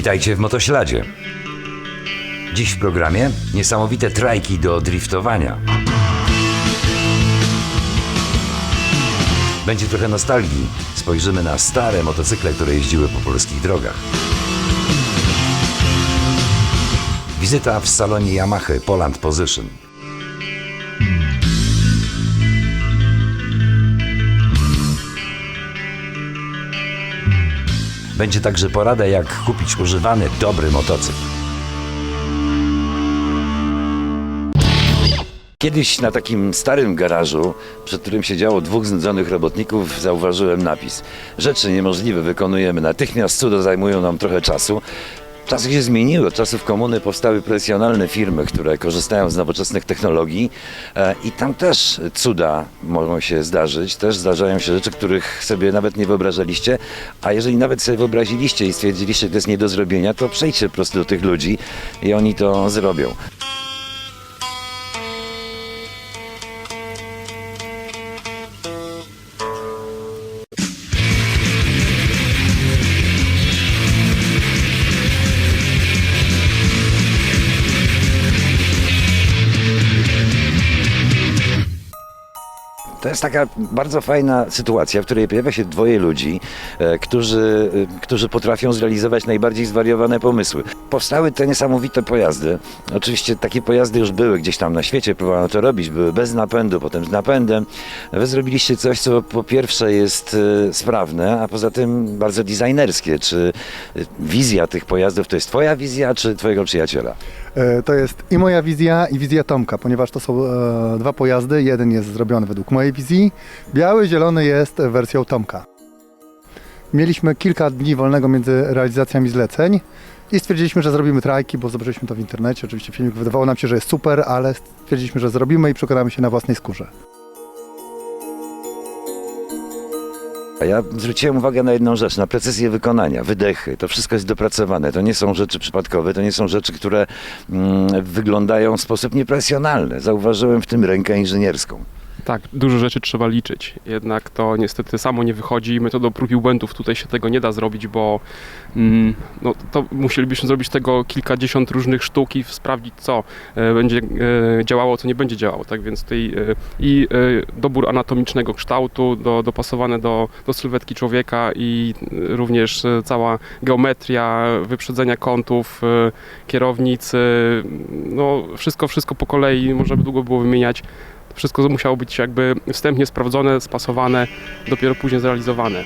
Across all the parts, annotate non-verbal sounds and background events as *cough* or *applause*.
Witajcie w Motośladzie. Dziś w programie niesamowite trajki do driftowania. Będzie trochę nostalgii. Spojrzymy na stare motocykle, które jeździły po polskich drogach. Wizyta w salonie Yamaha Poland Position. Będzie także porada, jak kupić używany, dobry motocykl. Kiedyś na takim starym garażu, przed którym siedziało dwóch znudzonych robotników, zauważyłem napis. Rzeczy niemożliwe wykonujemy natychmiast, cuda zajmują nam trochę czasu. Czasy się zmieniły. Od czasów komuny powstały profesjonalne firmy, które korzystają z nowoczesnych technologii e, i tam też cuda mogą się zdarzyć. Też zdarzają się rzeczy, których sobie nawet nie wyobrażaliście, a jeżeli nawet sobie wyobraziliście i stwierdziliście, że to jest nie do zrobienia, to przejdźcie po prostu do tych ludzi i oni to zrobią. To jest taka bardzo fajna sytuacja, w której pojawia się dwoje ludzi, e, którzy, e, którzy potrafią zrealizować najbardziej zwariowane pomysły. Powstały te niesamowite pojazdy. Oczywiście takie pojazdy już były gdzieś tam na świecie, próbowano to robić, były bez napędu, potem z napędem. Wy zrobiliście coś, co po pierwsze jest e, sprawne, a poza tym bardzo designerskie. Czy wizja tych pojazdów to jest twoja wizja, czy twojego przyjaciela? E, To jest i moja wizja, i wizja Tomka, ponieważ to są e, dwa pojazdy. Jeden jest zrobiony według mojej wizji, biały, zielony jest wersją Tomka. Mieliśmy kilka dni wolnego między realizacjami zleceń i stwierdziliśmy, że zrobimy trajki, bo zobaczyliśmy to w internecie. Oczywiście filmik wydawało nam się, że jest super, ale stwierdziliśmy, że zrobimy i przekonamy się na własnej skórze. A ja zwróciłem uwagę na jedną rzecz, na precyzję wykonania, wydechy. To wszystko jest dopracowane. To nie są rzeczy przypadkowe, to nie są rzeczy, które mm, wyglądają w sposób nieprofesjonalny. Zauważyłem w tym rękę inżynierską. Tak, dużo rzeczy trzeba liczyć. Jednak to niestety samo nie wychodzi. Metodą prób i błędów tutaj się tego nie da zrobić, bo mm, no, to musielibyśmy zrobić tego kilkadziesiąt różnych sztuk i sprawdzić, co e, będzie e, działało, co nie będzie działało. Tak więc tutaj e, i e, dobór anatomicznego kształtu do, dopasowane do, do sylwetki człowieka i e, również e, cała geometria, wyprzedzenia kątów, e, no wszystko, wszystko po kolei, można by długo było wymieniać. Wszystko musiało być jakby wstępnie sprawdzone, spasowane, dopiero później zrealizowane.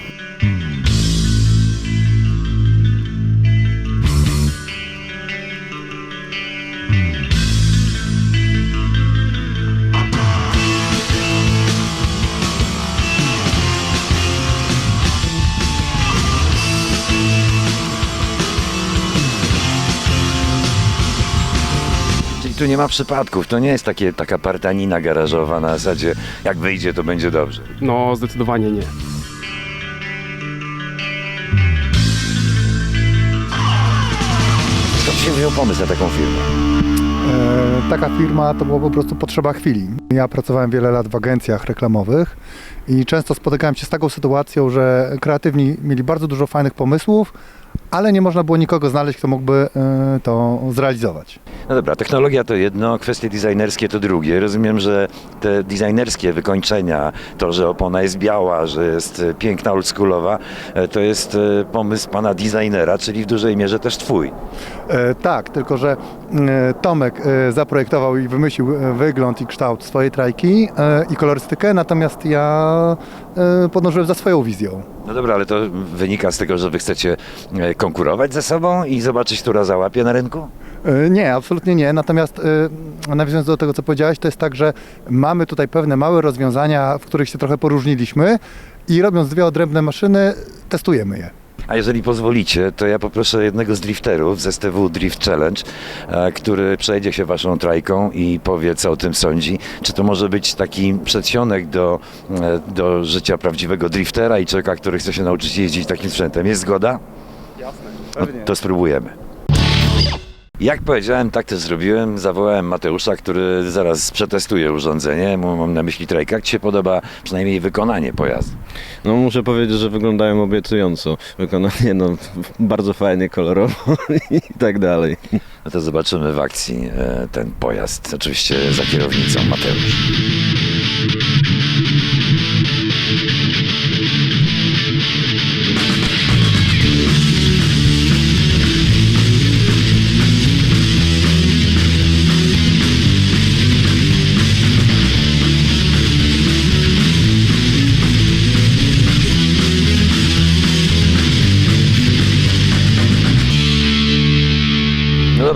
Tu nie ma przypadków. To nie jest takie, taka partanina garażowa na zasadzie jak wyjdzie, to będzie dobrze. No, zdecydowanie nie. Skąd się wziął pomysł na taką firmę? E, Taka firma to była po prostu potrzeba chwili. Ja pracowałem wiele lat w agencjach reklamowych i często spotykałem się z taką sytuacją, że kreatywni mieli bardzo dużo fajnych pomysłów, ale nie można było nikogo znaleźć, kto mógłby e, to zrealizować. No dobra, technologia to jedno, kwestie designerskie to drugie. Rozumiem, że te designerskie wykończenia, to, że opona jest biała, że jest e, piękna, oldschoolowa, e, to jest pomysł pana designera, czyli w dużej mierze też twój. Tak, tylko że Tomek zaprojektował i wymyślił wygląd i kształt swojej trajki i kolorystykę, natomiast ja podążyłem za swoją wizją. No dobra, ale to wynika z tego, że wy chcecie konkurować ze sobą i zobaczyć, która załapie na rynku? E, Nie, absolutnie nie. Natomiast e, nawiązując do tego, co powiedziałeś, to jest tak, że mamy tutaj pewne małe rozwiązania, w których się trochę poróżniliśmy i robiąc dwie odrębne maszyny, testujemy je. A jeżeli pozwolicie, to ja poproszę jednego z drifterów z STW Drift Challenge, e, który przejdzie się waszą trajką i powie, co o tym sądzi. Czy to może być taki przedsionek do, do życia prawdziwego driftera i człowieka, który chce się nauczyć jeździć takim sprzętem? Jest zgoda? No, to spróbujemy. Jak powiedziałem, tak też zrobiłem. Zawołałem Mateusza, który zaraz przetestuje urządzenie. Mam na myśli trajka. Jak Ci się podoba przynajmniej wykonanie pojazdu? No muszę powiedzieć, że wyglądają obiecująco. Wykonanie no bardzo fajnie, kolorowo *laughs* i tak dalej. No to zobaczymy w akcji e, ten pojazd. Oczywiście za kierownicą Mateusz.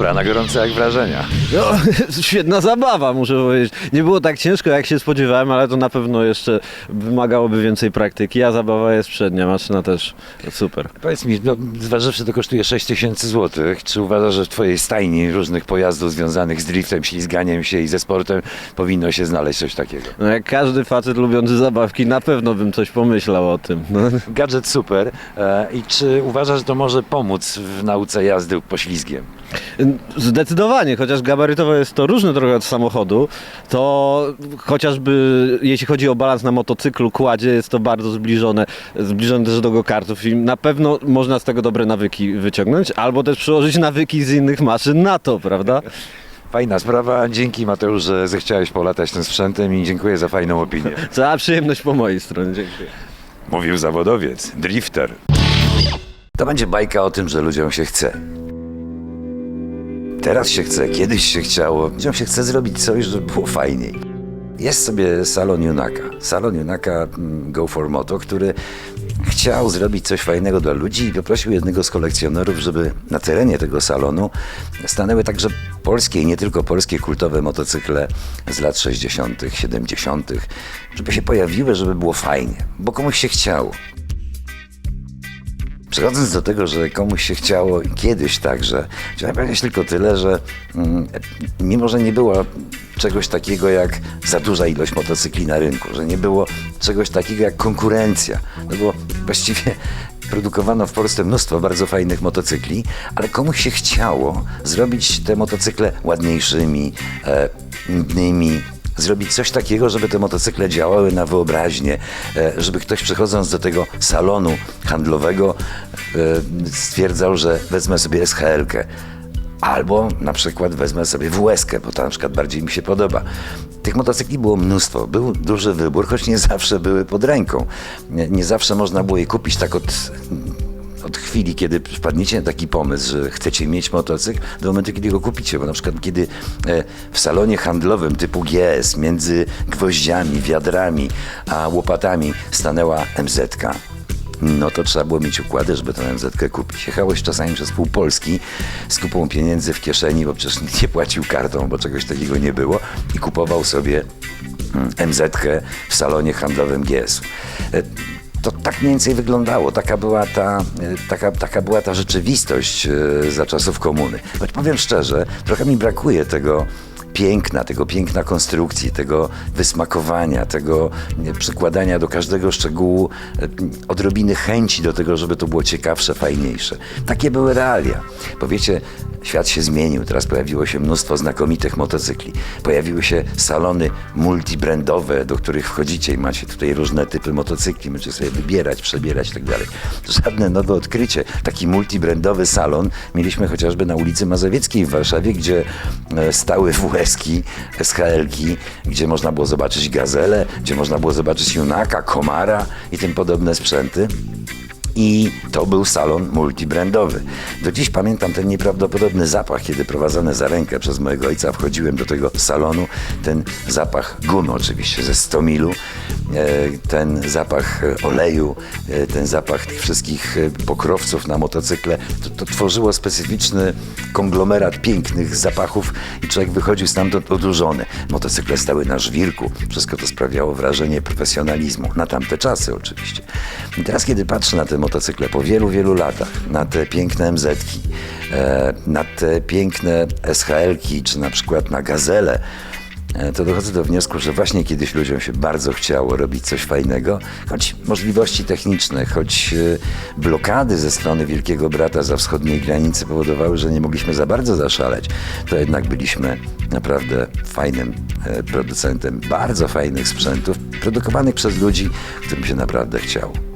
Dobra, na gorąco jak wrażenia. No, *laughs* świetna zabawa, muszę powiedzieć. Nie było tak ciężko, jak się spodziewałem, ale to na pewno jeszcze wymagałoby więcej praktyki, a zabawa jest przednia, maszyna też super. Powiedz mi, no, zważywszy to kosztuje 6 tysięcy złotych. Czy uważasz, że w Twojej stajni różnych pojazdów związanych z driftem, ślizganiem się i ze sportem powinno się znaleźć coś takiego? No jak każdy facet lubiący zabawki, na pewno bym coś pomyślał o tym. No. Gadżet super. E, I czy uważasz, że to może pomóc w nauce jazdy poślizgiem? Zdecydowanie, chociaż gabarytowo jest to różne trochę od samochodu, to chociażby jeśli chodzi o balans na motocyklu, kładzie jest to bardzo zbliżone, zbliżone też do go-kartów i na pewno można z tego dobre nawyki wyciągnąć, albo też przełożyć nawyki z innych maszyn na to, prawda? Fajna sprawa. Dzięki Mateusz, że zechciałeś polatać tym sprzętem i dziękuję za fajną opinię. *laughs* Cała przyjemność po mojej stronie, dziękuję. Mówił zawodowiec, drifter. To będzie bajka o tym, że ludziom się chce. Teraz się chce, kiedyś się chciało. Ludziom się chce zrobić coś, żeby było fajniej. Jest sobie salon Junaka. Salon Junaka mm, Go for Moto, który chciał zrobić coś fajnego dla ludzi i poprosił jednego z kolekcjonerów, żeby na terenie tego salonu stanęły także polskie i nie tylko polskie kultowe motocykle z lat 60., 70., żeby się pojawiły, żeby było fajnie, bo komuś się chciało. Przechodząc do tego, że komuś się chciało kiedyś także, chciałem powiedzieć tylko tyle, że mm, mimo, że nie było czegoś takiego jak za duża ilość motocykli na rynku, że nie było czegoś takiego jak konkurencja, no bo właściwie produkowano w Polsce mnóstwo bardzo fajnych motocykli, ale komuś się chciało zrobić te motocykle ładniejszymi, e, innymi, zrobić coś takiego, żeby te motocykle działały na wyobraźnię, e, żeby ktoś przychodząc do tego salonu handlowego e, stwierdzał, że wezmę sobie SHL-kę. Albo na przykład wezmę sobie WS-kę, bo to na przykład bardziej mi się podoba. Tych motocykli było mnóstwo, był duży wybór, choć nie zawsze były pod ręką. Nie, nie zawsze można było je kupić tak od, od chwili, kiedy wpadniecie na taki pomysł, że chcecie mieć motocykl, do momentu, kiedy go kupicie. Bo na przykład, kiedy e, w salonie handlowym typu GS między gwoździami, wiadrami a łopatami stanęła MZ-ka, no to trzeba było mieć układy, żeby tę MZ kupić. Jechałeś czasami przez pół Polski z kupą pieniędzy w kieszeni, bo przecież nikt nie płacił kartą, bo czegoś takiego nie było i kupował sobie MZ w salonie handlowym GS-u. E, To tak mniej więcej wyglądało. Taka była ta, e, taka, taka była ta rzeczywistość e, za czasów komuny. Choć powiem szczerze, trochę mi brakuje tego piękna, tego piękna konstrukcji, tego wysmakowania, tego przykładania do każdego szczegółu e, odrobiny chęci do tego, żeby to było ciekawsze, fajniejsze. Takie były realia. Bo wiecie, świat się zmienił, teraz pojawiło się mnóstwo znakomitych motocykli. Pojawiły się salony multibrandowe, do których wchodzicie i macie tutaj różne typy motocykli, możecie sobie wybierać, przebierać i tak żadne nowe odkrycie. Taki multibrandowy salon mieliśmy chociażby na ulicy Mazowieckiej w Warszawie, gdzie e, *laughs* stały WS-ki, SHL-ki, gdzie można było zobaczyć Gazele, gdzie można było zobaczyć Junaka, Komara i tym podobne sprzęty. I to był salon multibrandowy. Do dziś pamiętam ten nieprawdopodobny zapach, kiedy prowadzony za rękę przez mojego ojca wchodziłem do tego salonu. Ten zapach gumy oczywiście ze stomilu, e, ten zapach oleju, e, ten zapach tych wszystkich e, pokrowców na motocykle. To, to tworzyło specyficzny konglomerat pięknych zapachów i człowiek wychodził stamtąd odurzony. Motocykle stały na żwirku. Wszystko to sprawiało wrażenie profesjonalizmu. Na tamte czasy oczywiście. I teraz, kiedy patrzę na te motocykle po wielu, wielu latach, na te piękne MZ-ki, e, na te piękne SHL-ki, czy na przykład na Gazele, e, to dochodzę do wniosku, że właśnie kiedyś ludziom się bardzo chciało robić coś fajnego, choć możliwości techniczne, choć e, blokady ze strony Wielkiego Brata za wschodniej granicy powodowały, że nie mogliśmy za bardzo zaszaleć, to jednak byliśmy naprawdę fajnym producentem bardzo fajnych sprzętów, produkowanych przez ludzi, którym się naprawdę chciało.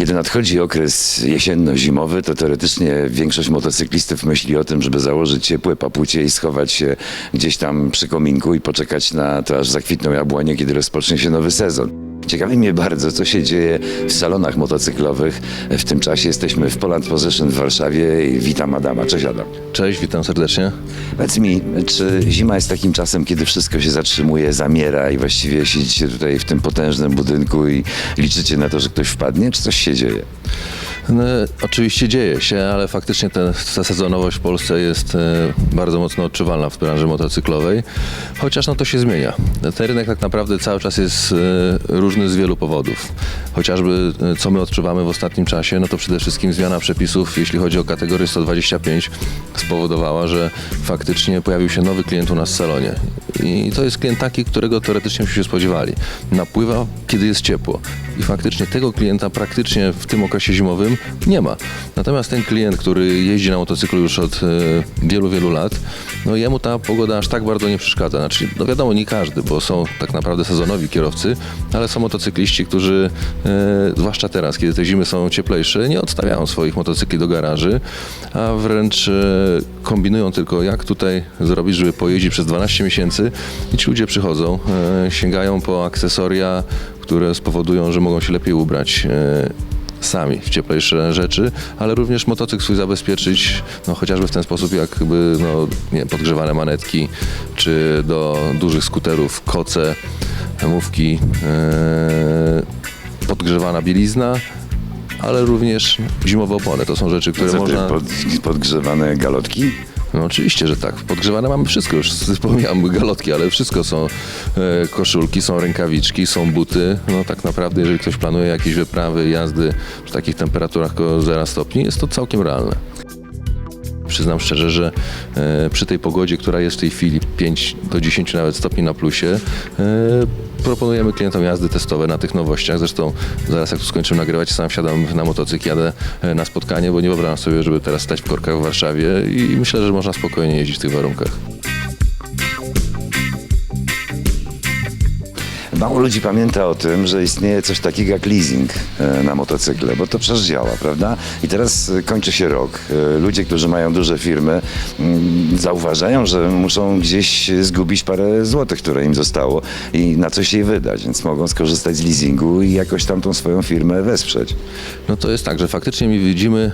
Kiedy nadchodzi okres jesienno-zimowy, to teoretycznie większość motocyklistów myśli o tym, żeby założyć ciepłe papucie i schować się gdzieś tam przy kominku i poczekać na to, aż zakwitną jabłonie, kiedy rozpocznie się nowy sezon. Ciekawi mnie bardzo, co się dzieje w salonach motocyklowych. W tym czasie jesteśmy w Poland Possession w Warszawie i witam Adama. Cześć Adam. Cześć, witam serdecznie. Powiedz mi, czy zima jest takim czasem, kiedy wszystko się zatrzymuje, zamiera i właściwie siedzicie tutaj w tym potężnym budynku i liczycie na to, że ktoś wpadnie, czy coś się dzieje? No, oczywiście dzieje się, ale faktycznie ta, ta sezonowość w Polsce jest e, bardzo mocno odczuwalna w branży motocyklowej, chociaż no to się zmienia. Ten rynek tak naprawdę cały czas jest e, różny z wielu powodów. Chociażby e, co my odczuwamy w ostatnim czasie, no to przede wszystkim zmiana przepisów, jeśli chodzi o kategorię 125, spowodowała, że faktycznie pojawił się nowy klient u nas w salonie. I to jest klient taki, którego teoretycznie byśmy się spodziewali. Napływa, kiedy jest ciepło. I faktycznie tego klienta praktycznie w tym okresie zimowym nie ma. Natomiast ten klient, który jeździ na motocyklu już od e, wielu, wielu lat, no jemu ta pogoda aż tak bardzo nie przeszkadza. Znaczy, no wiadomo, nie każdy, bo są tak naprawdę sezonowi kierowcy, ale są motocykliści, którzy, e, zwłaszcza teraz, kiedy te zimy są cieplejsze, nie odstawiają swoich motocykli do garaży, a wręcz e, kombinują tylko, jak tutaj zrobić, żeby pojeździć przez 12 miesięcy i ci ludzie przychodzą, sięgają po akcesoria, które spowodują, że mogą się lepiej ubrać e, sami w cieplejsze rzeczy, ale również motocykl swój zabezpieczyć, no chociażby w ten sposób, jakby no, nie podgrzewane manetki, czy do dużych skuterów koce, mówki, e, podgrzewana bielizna, ale również zimowe opony. To są rzeczy, które Co można... pod, podgrzewane galotki? No oczywiście, że tak. Podgrzewane mamy wszystko, już wspomniałem galotki, ale wszystko są e, koszulki, są rękawiczki, są buty. No tak naprawdę, jeżeli ktoś planuje jakieś wyprawy, jazdy przy takich temperaturach koło 0 stopni, jest to całkiem realne. Przyznam szczerze, że e, przy tej pogodzie, która jest w tej chwili 5 do 10 nawet stopni na plusie, e, proponujemy klientom jazdy testowe na tych nowościach. Zresztą zaraz jak tu skończymy nagrywać, sam wsiadam na motocykl, jadę e, na spotkanie, bo nie wyobrażam sobie, żeby teraz stać w korkach w Warszawie i myślę, że można spokojnie jeździć w tych warunkach. Mało ludzi pamięta o tym, że istnieje coś takiego jak leasing e, na motocykle, bo to przecież działa, prawda? I teraz e, kończy się rok. E, Ludzie, którzy mają duże firmy, mm, zauważają, że muszą gdzieś zgubić parę złotych, które im zostało i na coś jej wydać, więc mogą skorzystać z leasingu i jakoś tam tą swoją firmę wesprzeć. No to jest tak, że faktycznie my widzimy,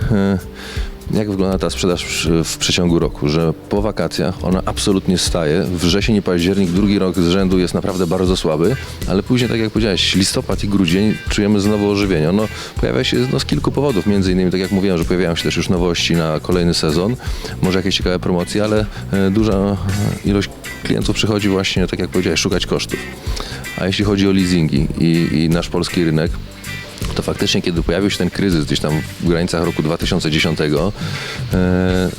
jak wygląda ta sprzedaż w- przeciągu roku, że po wakacjach ona absolutnie staje. Wrzesień i październik, drugi rok z rzędu jest naprawdę bardzo słaby, ale później, tak jak powiedziałeś, listopad i grudzień czujemy znowu ożywienie. No, pojawia się no, z kilku powodów, między innymi, tak jak mówiłem, że pojawiają się też już nowości na kolejny sezon, może jakieś ciekawe promocje, ale e, duża ilość klientów przychodzi właśnie, tak jak powiedziałeś, szukać kosztów. A jeśli chodzi o leasingi i, i nasz polski rynek, to faktycznie, kiedy pojawił się ten kryzys gdzieś tam w granicach roku 2010, e,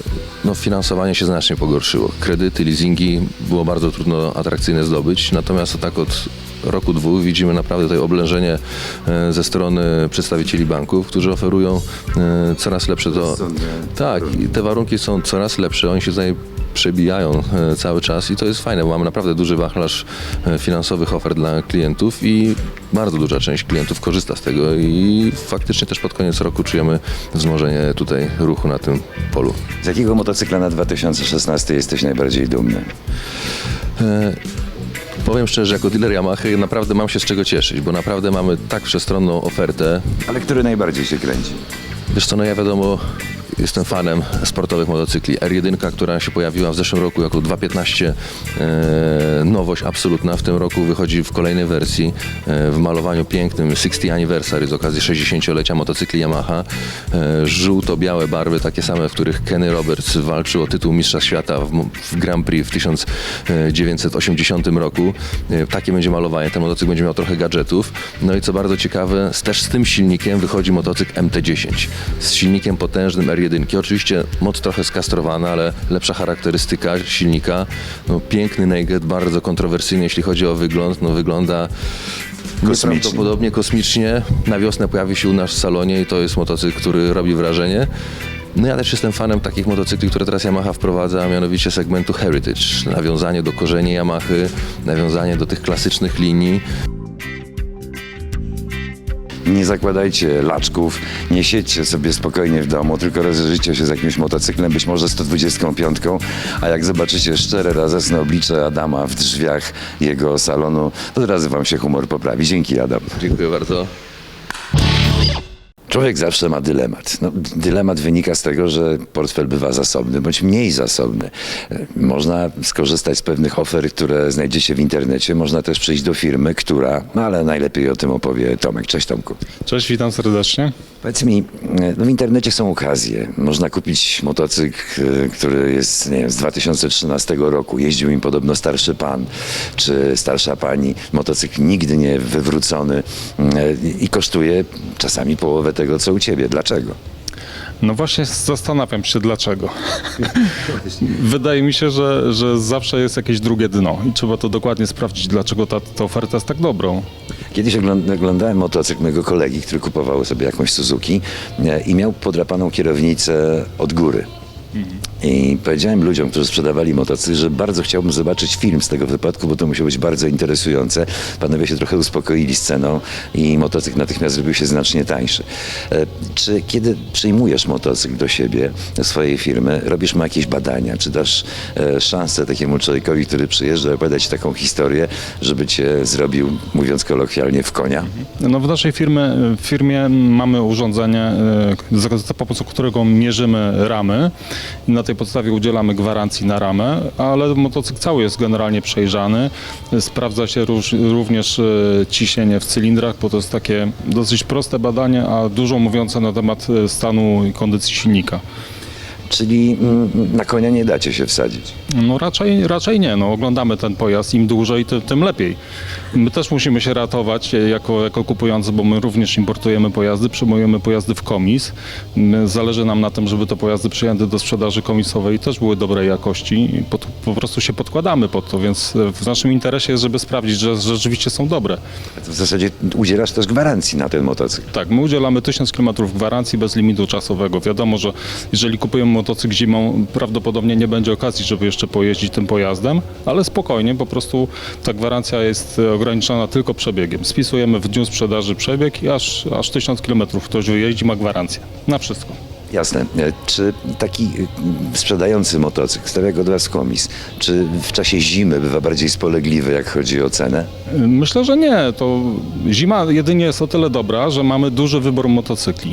no finansowanie się znacznie pogorszyło. Kredyty, leasingi było bardzo trudno atrakcyjne zdobyć, natomiast tak od roku, dwóch widzimy naprawdę tutaj oblężenie e, ze strony przedstawicieli banków, którzy oferują e, coraz lepsze to... Tak, te warunki. są coraz lepsze, oni się tutaj przebijają e, cały czas i to jest fajne, bo mamy naprawdę duży wachlarz e, finansowych ofert dla klientów i bardzo duża część klientów korzysta z tego i faktycznie też pod koniec roku czujemy wzmożenie tutaj ruchu na tym polu. Z jakiego motocykla na 2016 jesteś najbardziej dumny? E, Powiem szczerze, jako dealer Yamaha naprawdę mam się z czego cieszyć, bo naprawdę mamy tak przestronną ofertę, Ale który najbardziej się kręci? Wiesz co, no ja wiadomo, jestem fanem sportowych motocykli. R1, która się pojawiła w zeszłym roku jako 2.15, e, nowość absolutna. W tym roku wychodzi w kolejnej wersji e, w malowaniu pięknym 60 Anniversary z okazji 60-lecia motocykli Yamaha. E, żółto-białe barwy, takie same, w których Kenny Roberts walczył o tytuł mistrza świata w, w Grand Prix w 1980 roku. E, takie będzie malowanie. Ten motocykl będzie miał trochę gadżetów. No i co bardzo ciekawe, z- też z tym silnikiem wychodzi motocykl MT-10. Z silnikiem potężnym R1. Oczywiście moc trochę skastrowana, ale lepsza charakterystyka silnika. No, piękny naked, bardzo kontrowersyjny, jeśli chodzi o wygląd. No, wygląda Kosmicznie. Nieprawdopodobnie kosmicznie. Na wiosnę pojawi się u nas w salonie i to jest motocykl, który robi wrażenie. No ja też jestem fanem takich motocykli, które teraz Yamaha wprowadza, a mianowicie segmentu Heritage. Nawiązanie do korzeni Yamahy, nawiązanie do tych klasycznych linii. Nie zakładajcie laczków, nie siedźcie sobie spokojnie w domu, tylko rozejrzyjcie się z jakimś motocyklem, być może 125, a jak zobaczycie szczere, radosne oblicze Adama w drzwiach jego salonu, to od razu wam się humor poprawi. Dzięki Adam. Dziękuję bardzo. Człowiek zawsze ma dylemat. No, dylemat wynika z tego, że portfel bywa zasobny bądź mniej zasobny. Można skorzystać z pewnych ofert, które znajdziecie w internecie. Można też przyjść do firmy, która, no ale najlepiej o tym opowie Tomek. Cześć Tomku. Cześć, witam serdecznie. Powiedz mi, no w internecie są okazje. Można kupić motocykl, e, który jest nie wiem, z 2013 roku. Jeździł im podobno starszy pan czy starsza pani. Motocykl nigdy nie wywrócony e, i kosztuje czasami połowę tego, co u ciebie. Dlaczego? No właśnie zastanawiam się dlaczego. *laughs* Wydaje mi się, że, że zawsze jest jakieś drugie dno i trzeba to dokładnie sprawdzić, dlaczego ta, ta oferta jest tak dobrą. Kiedyś ogląd- oglądałem motocykl mojego kolegi, który kupował sobie jakąś Suzuki e, i miał podrapaną kierownicę od góry. I powiedziałem ludziom, którzy sprzedawali motocykl, że bardzo chciałbym zobaczyć film z tego wypadku, bo to musiało być bardzo interesujące. Panowie się trochę uspokoili z ceną i motocykl natychmiast zrobił się znacznie tańszy. E, Czy kiedy przyjmujesz motocykl do siebie, do swojej firmy, robisz mu jakieś badania? Czy dasz e, szansę takiemu człowiekowi, który przyjeżdża opowiadać taką historię, żeby cię zrobił, mówiąc kolokwialnie, w konia? No w naszej firmy, w firmie mamy urządzenie, e, za, pomocą którego mierzymy ramy na tej podstawie udzielamy gwarancji na ramę, ale motocykl cały jest generalnie przejrzany. Sprawdza się również e, ciśnienie w cylindrach, bo to jest takie dosyć proste badanie, a dużo mówiące na temat e, stanu i kondycji silnika. Czyli mm, na konia nie dacie się wsadzić. No raczej, raczej nie. No, oglądamy ten pojazd, im dłużej, tym, tym lepiej. My też musimy się ratować e, jako, jako kupujący, bo my również importujemy pojazdy, przyjmujemy pojazdy w komis. My- Zależy nam na tym, żeby te pojazdy przyjęte do sprzedaży komisowej też były dobrej jakości i pod, po prostu się podkładamy pod to, więc e, w naszym interesie jest, żeby sprawdzić, że rzeczywiście są dobre. W zasadzie udzielasz też gwarancji na ten motocykl. Tak, my udzielamy 1000 km gwarancji bez limitu czasowego. Wiadomo, że jeżeli kupujemy motocykl zimą, prawdopodobnie nie będzie okazji, żeby jeszcze pojeździć tym pojazdem, ale spokojnie, po prostu ta gwarancja jest e, ograniczona tylko przebiegiem. Spisujemy w dniu sprzedaży przebieg i aż, aż 1000 km ktoś wyjeździ, ma gwarancję. Na wszystko. Jasne. E, Czy taki y, sprzedający motocykl, stawia go od was komis, czy w czasie zimy bywa bardziej spolegliwy, jak chodzi o cenę? Myślę, że nie. To zima jedynie jest o tyle dobra, że mamy duży wybór motocykli.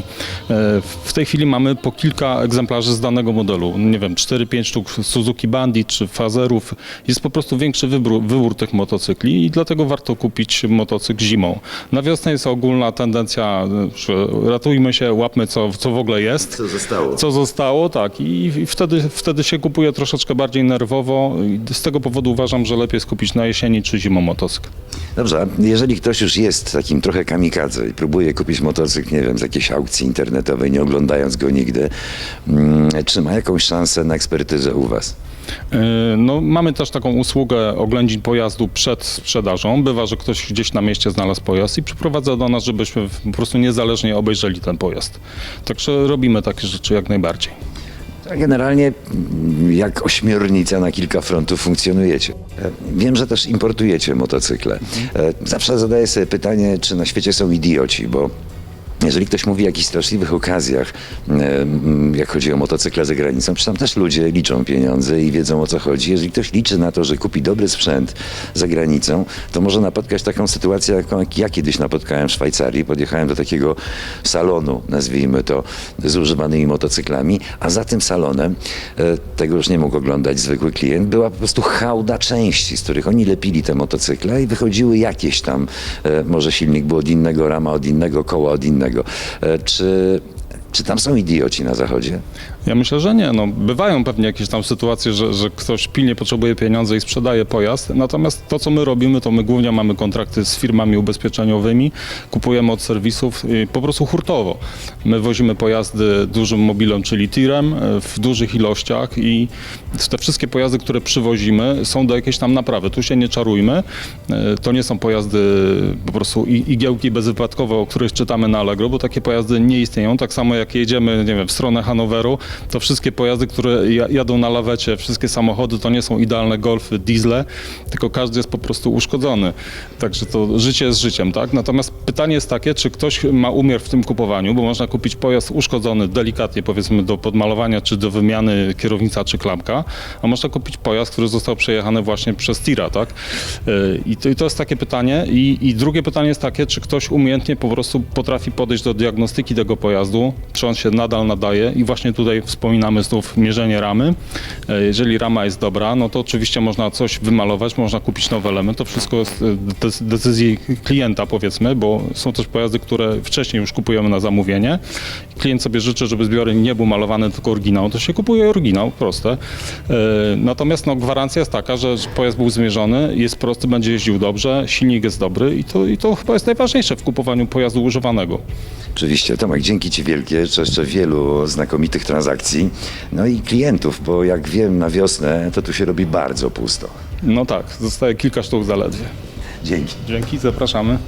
E, W tej chwili mamy po kilka egzemplarzy z danego modelu. Nie wiem, 4-5 sztuk Suzuki Bandit czy Fazerów. Jest po prostu większy wybór, wybór tych motocykli i dlatego warto kupić motocykl zimą. Na wiosnę jest ogólna tendencja, że ratujmy się, łapmy co, co w ogóle jest. Co zostało? Co zostało, tak. I, i wtedy, wtedy się kupuje troszeczkę bardziej nerwowo. I z tego powodu uważam, że lepiej skupić na jesieni czy zimą motocykl. Dobrze, a jeżeli ktoś już jest takim trochę kamikadze i próbuje kupić motocykl, nie wiem, z jakiejś aukcji internetowej, nie oglądając go nigdy, mm, czy ma jakąś szansę na ekspertyzę u was? Yy, No, mamy też taką usługę oględzin pojazdu przed sprzedażą. Bywa, że ktoś gdzieś na mieście znalazł pojazd i przyprowadza do nas, żebyśmy po prostu niezależnie obejrzeli ten pojazd. Także robimy takie rzeczy jak najbardziej. A Generalnie jak ośmiornica na kilka frontów funkcjonujecie. E, Wiem, że też importujecie motocykle. E, Zawsze zadaję sobie pytanie, czy na świecie są idioci, bo Jeżeli ktoś mówi o jakichś straszliwych okazjach, jak chodzi o motocykle za granicą, przecież tam też ludzie liczą pieniądze i wiedzą o co chodzi. Jeżeli ktoś liczy na to, że kupi dobry sprzęt za granicą, to może napotkać taką sytuację, jaką ja kiedyś napotkałem w Szwajcarii. Podjechałem do takiego salonu, nazwijmy to, z używanymi motocyklami, a za tym salonem, e, tego już nie mógł oglądać zwykły klient, była po prostu hałda części, z których oni lepili te motocykle i wychodziły jakieś tam, e, może silnik był od innego, rama od innego, koła od innego. E, Czy, czy tam są idioci na zachodzie? Ja myślę, że nie. No, bywają pewnie jakieś tam sytuacje, że, że ktoś pilnie potrzebuje pieniądze i sprzedaje pojazd. Natomiast to, co my robimy, to my głównie mamy kontrakty z firmami ubezpieczeniowymi, kupujemy od serwisów po prostu hurtowo. My wozimy pojazdy dużym mobilem, czyli tirem, y, w dużych ilościach i te wszystkie pojazdy, które przywozimy, są do jakiejś tam naprawy. Tu się nie czarujmy. Y, To nie są pojazdy po prostu igiełki bezwypadkowe, o których czytamy na Allegro, bo takie pojazdy nie istnieją. Tak samo jak jedziemy, nie wiem, w stronę Hanoweru, to wszystkie pojazdy, które ja- jadą na lawecie, wszystkie samochody, to nie są idealne golfy, diesle, tylko każdy jest po prostu uszkodzony. Także to życie jest życiem, tak? Natomiast pytanie jest takie, czy ktoś ma umiar w tym kupowaniu, bo można kupić pojazd uszkodzony delikatnie, powiedzmy do podmalowania, czy do wymiany kierownica, czy klamka, a można kupić pojazd, który został przejechany właśnie przez tira, tak? Yy, I to, i to jest takie pytanie. I, I drugie pytanie jest takie, czy ktoś umiejętnie po prostu potrafi podejść do diagnostyki tego pojazdu, on się nadal nadaje i właśnie tutaj wspominamy znów mierzenie ramy. E, Jeżeli rama jest dobra, no to oczywiście można coś wymalować, można kupić nowy element. To wszystko jest e, dec- decyzji klienta powiedzmy, bo są też pojazdy, które wcześniej już kupujemy na zamówienie. Klient sobie życzy, żeby zbiornik nie był malowany, tylko oryginał, to się kupuje oryginał, proste. E, Natomiast no, gwarancja jest taka, że pojazd był zmierzony, jest prosty, będzie jeździł dobrze, silnik jest dobry i to, i to chyba jest najważniejsze w kupowaniu pojazdu używanego. Oczywiście, Tomek, dzięki Ci wielkie, jeszcze, wielu znakomitych transakcji, no i klientów, bo jak wiem na wiosnę, to tu się robi bardzo pusto. No tak, zostaje kilka sztuk zaledwie. Dzięki. Dzięki, zapraszamy.